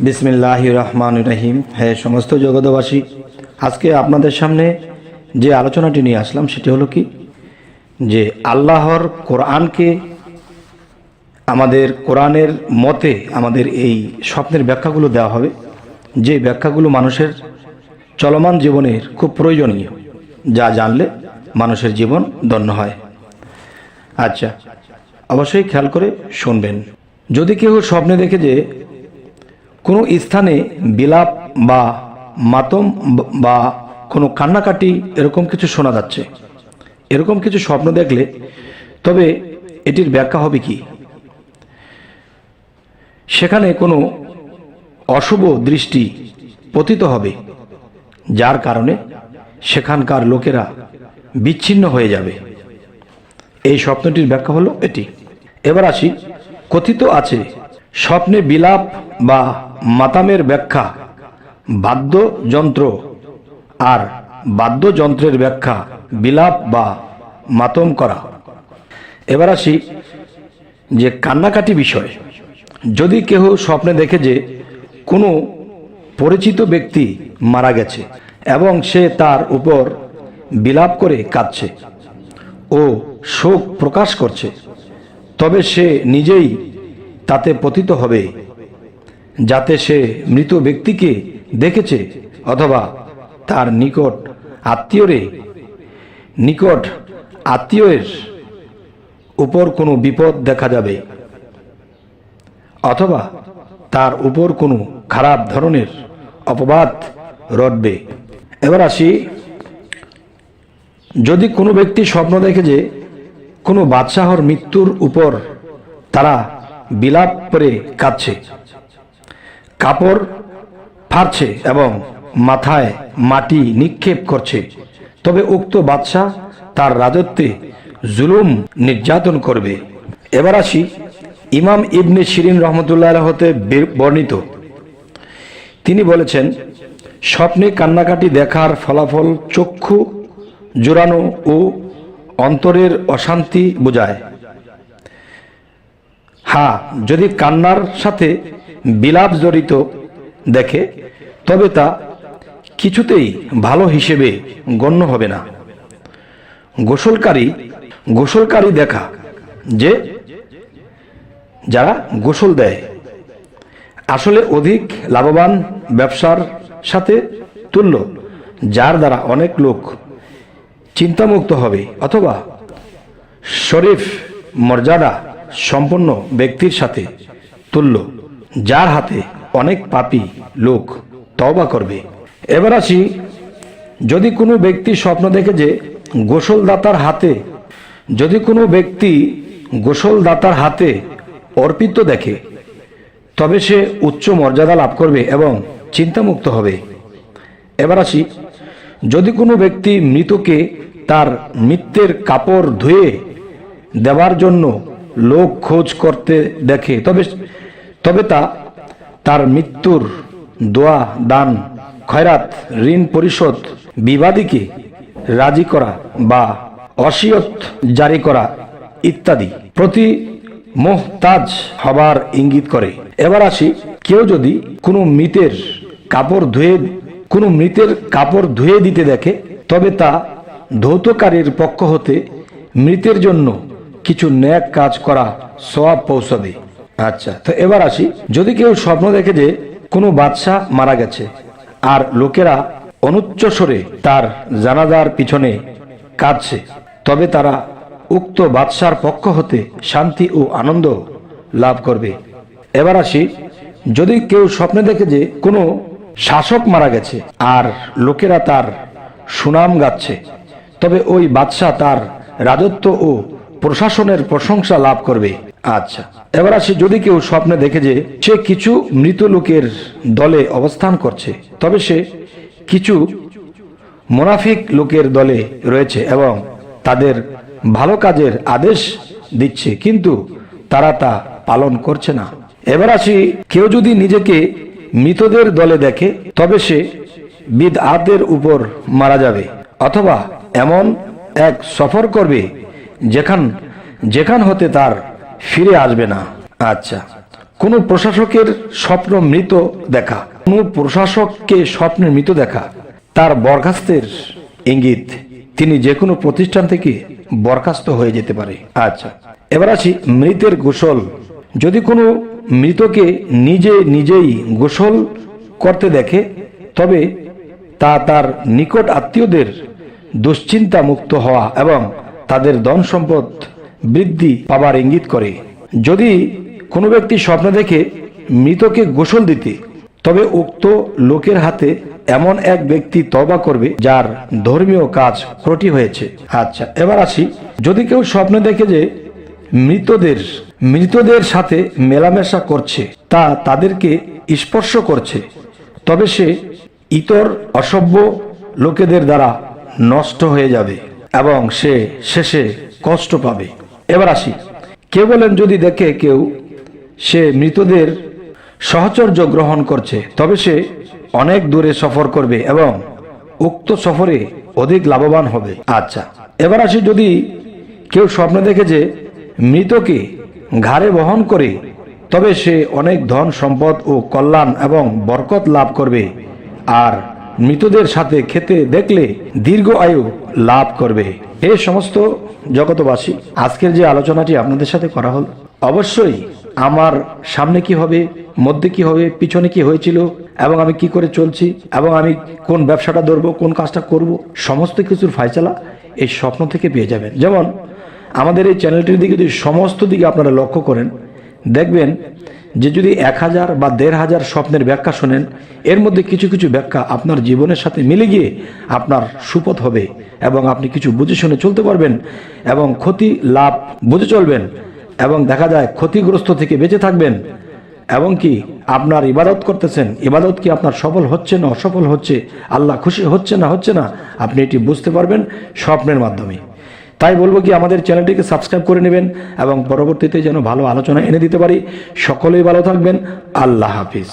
বিসমিল্লাহ রহমান রহিম। হ্যাঁ সমস্ত জগতবাসী আজকে আপনাদের সামনে যে আলোচনাটি নিয়ে আসলাম সেটি হলো কি? যে আল্লাহর কোরআনকে আমাদের কোরআনের মতে আমাদের এই স্বপ্নের ব্যাখ্যাগুলো দেওয়া হবে। যে ব্যাখ্যাগুলো মানুষের চলমান জীবনের খুব প্রয়োজনীয়, যা জানলে মানুষের জীবন ধন্য হয়। আচ্ছা অবশ্যই খেয়াল করে শুনবেন। যদি কেউ স্বপ্নে দেখে যে কোনো স্থানে বিলাপ বা মাতম বা কোনো কান্নাকাটি এরকম কিছু শোনা যাচ্ছে। এরকম কিছু স্বপ্ন দেখলে তবে এটির ব্যাখ্যা হবে কি? সেখানে কোনো অশুভ দৃষ্টি পতিত হবে, যার কারণে সেখানকার লোকেরা বিচ্ছিন্ন হয়ে যাবে। এই স্বপ্নটির ব্যাখ্যা হলো এটি। এবার আসি, কথিত আছে, স্বপ্নে বিলাপ বা মাতামের ব্যাখ্যা, বাদ্যযন্ত্র আর বাদ্যযন্ত্রের ব্যাখ্যা, বিলাপ বা মাতম করা। এবার আসি যে কান্নাকাটি বিষয়। যদি কেহ স্বপ্নে দেখে যে কোনো পরিচিত ব্যক্তি মারা গেছে এবং সে তার উপর বিলাপ করে কাঁদছে ও শোক প্রকাশ করছে, তবে সে নিজেই তাতে পতিত হবে। যাতে সে মৃত ব্যক্তিকে দেখেছে অথবা তার নিকট আত্মীয়রে নিকট আত্মীয়ের উপর কোনো বিপদ দেখা যাবে। অথবা তার উপর কোনো খারাপ ধরনের অপবাদ রটবে। এবার আসি, যদি কোনো ব্যক্তি স্বপ্ন দেখে যে কোনো বাদশাহর মৃত্যুর উপর তারা বিলাপ করে কাঁদছে কাপড় ফাড়ছে এবং মাথায় মাটি নিক্ষেপ করছে। তবে উক্ত বাদশাহ তার রাজত্বে জুলুম নির্যাতন করবে। এবার আসি ইমাম ইবনে শিরিন রহমতুল্লাহ হতে বর্ণিত। তিনি বলেছেন, স্বপ্নে কান্নাকাটি দেখার ফলাফল চক্ষু জোরানো ও অন্তরের অশান্তি বোঝায়। হ্যাঁ যদি কান্নার সাথে বিলাপ জড়িত দেখে, তবে তা কিছুতেই ভালো হিসেবে গণ্য হবে না। গোসলকারী গোসলকারী দেখা যে যারা গোসল দেয়। আসলে অধিক লাভবান ব্যবসার সাথে তুল্য, যার দ্বারা অনেক লোক চিন্তামুক্ত হবে অথবা শরীফ মর্যাদা সম্পন্ন ব্যক্তির সাথে তুল্য। যার হাতে অনেক পাপি লোক তওবা করবে। এবার আসি, যদি কোনো ব্যক্তি স্বপ্ন দেখে যে গোসলদাতার হাতে, যদি কোনো ব্যক্তি গোসলদাতার হাতে অর্পিত দেখে, তবে সে উচ্চ মর্যাদা লাভ করবে এবং চিন্তামুক্ত হবে। এবার আসি, যদি কোনো ব্যক্তি মৃতকে তার মৃত্যের কাপড় ধুয়ে দেওয়ার জন্য লোক খোঁজ করতে দেখে, তবে তবে তা তার মৃত্যুর দোয়া, দান, খয়রাত, ঋণ পরিশোধ, বিবাদীকে রাজি করা বা অসিয়ত জারি করা ইত্যাদি প্রতি মোহতাজ হবার ইঙ্গিত করে। এবার আসি, কেউ যদি কোনো মৃতের কাপড় ধুয়ে, কোনো মৃতের কাপড় ধুয়ে দিতে দেখে, তবে তা ধৌতকারীর পক্ষ হতে মৃতের জন্য কিছু ন্যাক কাজ করা সব পৌঁছাবে। আচ্ছা তো এবার আসি। যদি কেউ স্বপ্ন দেখে যে কোনো বাদশাহ মারা গেছে আর লোকেরা অনুচ্চ অনুচ্চস্বরে তার জানাজার পিছনে কাঁদছে, তবে তারা উক্ত বাদশার পক্ষ হতে শান্তি ও আনন্দ লাভ করবে। এবার আসি, যদি কেউ স্বপ্নে দেখে যে কোনো শাসক মারা গেছে আর লোকেরা তার সুনাম গাচ্ছে, তবে ওই বাদশাহ তার রাজত্ব ও প্রশাসনের প্রশংসা লাভ করবে। আচ্ছা এবার আসি, যদি কেউ স্বপ্নে দেখে যে সে কিছু মৃত লোকের দলে অবস্থান করছে, তবে সে কিছু মোনাফিক লোকের দলে রয়েছে এবং তাদের ভালো কাজের আদেশ দিচ্ছে, কিন্তু তারা তা পালন করছে না। এবার আসি, কেউ যদি নিজেকে মৃতদের দলে দেখে, তবে সে বিদ আদের উপর মারা যাবে, অথবা এমন এক সফর করবে যেখান যেখান হতে তার ফিরে আসবে না। আচ্ছা কোনো প্রশাসকের স্বপ্ন মৃত দেখা। কোনো প্রশাসককে স্বপ্নের মৃত দেখা। তার বরখাস্তের ইঙ্গিত, তিনি যে কোনো প্রতিষ্ঠান থেকে বরখাস্ত হয়ে যেতে পারে। আচ্ছা এবার আসি মৃতের গোসল। যদি কোনো মৃতকে নিজে নিজেই গোসল করতে দেখে, তবে তা তার নিকট আত্মীয়দের দুশ্চিন্তা মুক্ত হওয়া এবং তাদের ধন সম্পদ বৃদ্ধি পাবার ইঙ্গিত করে। যদি কোনো ব্যক্তি স্বপ্ন দেখে মৃতকে গোসল দিতে, তবে উক্ত লোকের হাতে এমন এক ব্যক্তি তবা করবে যার ধর্মীয় কাজ ত্রুটি হয়েছে। আচ্ছা এবার আসি। যদি কেউ স্বপ্নে দেখে যে মৃতদের মৃতদের সাথে মেলামেশা করছে, তা তাদেরকে স্পর্শ করছে, তবে সে ইতর অসভ্য লোকেদের দ্বারা নষ্ট হয়ে যাবে। এবং সে শেষে কষ্ট পাবে। এবার আসি। কেউ বলেন, যদি দেখে কেউ সে মৃতদের সহচর্য গ্রহণ করছে, তবে সে অনেক দূরে সফর করবে এবং উক্ত সফরে অধিক লাভবান হবে। আচ্ছা এবার আসি, যদি কেউ স্বপ্ন দেখে যে মৃতকে ঘাড়ে বহন করে, তবে সে অনেক ধন সম্পদ ও কল্যাণ এবং বরকত লাভ করবে। আর মৃতদের সাথে খেতে দেখলে দীর্ঘ আয়ু লাভ করবে। এ সমস্ত জগতবাসী আজকের যে আলোচনাটি আপনাদের সাথে করা হল, অবশ্যই আমার সামনে কি হবে, মধ্যে কি হবে, পিছনে কি হয়েছিল, এবং আমি কি করে চলছি, এবং আমি কোন ব্যবসাটা ধরবো, কোন কাজটা করব, সমস্ত কিছুর ফাইচালা এই স্বপ্ন থেকে পেয়ে যাবেন। যেমন আমাদের এই চ্যানেলটির দিকে যদি সমস্ত দিকে আপনারা লক্ষ্য করেন, দেখবেন যে যদি এক হাজার বা দেড় হাজার স্বপ্নের ব্যাখ্যা শোনেন, এর মধ্যে কিছু কিছু ব্যাখ্যা আপনার জীবনের সাথে মিলে গিয়ে আপনার সুপথ হবে এবং আপনি কিছু বুঝে শুনে চলতে পারবেন এবং ক্ষতি লাভ বুঝে চলবেন এবং দেখা যায় ক্ষতিগ্রস্ত থেকে বেঁচে থাকবেন। এবং কি আপনার ইবাদত করতেছেন, ইবাদত কি আপনার সফল হচ্ছে না অসফল হচ্ছে, আল্লাহ খুশি হচ্ছে না হচ্ছে না, আপনি এটি বুঝতে পারবেন স্বপ্নের মাধ্যমে। তাই বলব কি আমাদের চ্যানেলটিকে সাবস্ক্রাইব করে নেবেন এবং পরবর্তীতে যেন ভালো আলোচনা এনে দিতে পারি। সকলেই ভালো থাকবেন। আল্লাহ হাফিজ।